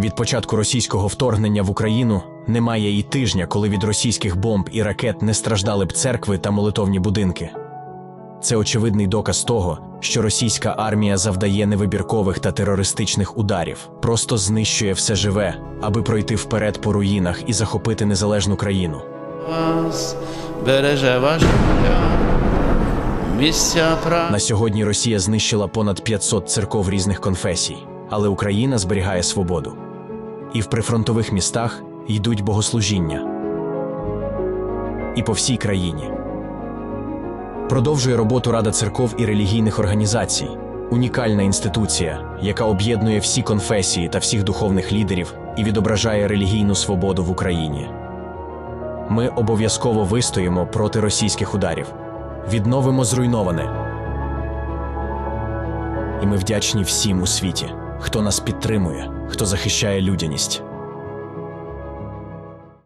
Від початку російського вторгнення в Україну немає і тижня, коли від російських бомб і ракет не страждали б церкви та молитовні будинки. Це очевидний доказ того, що російська армія завдає невибіркових та терористичних ударів, просто знищує все живе, аби пройти вперед по руїнах і захопити незалежну країну. вас береже життя. Місця. На сьогодні Росія знищила понад 500 церков різних конфесій, але Україна зберігає свободу. І в прифронтових містах йдуть богослужіння. І по всій країні. Продовжує роботу Рада церков і релігійних організацій, унікальна інституція, яка об'єднує всі конфесії та всіх духовних лідерів і відображає релігійну свободу в Україні. Ми обов'язково вистоїмо проти російських ударів, відновимо зруйноване. І ми вдячні всім у світі, хто нас підтримує, хто захищає людяність.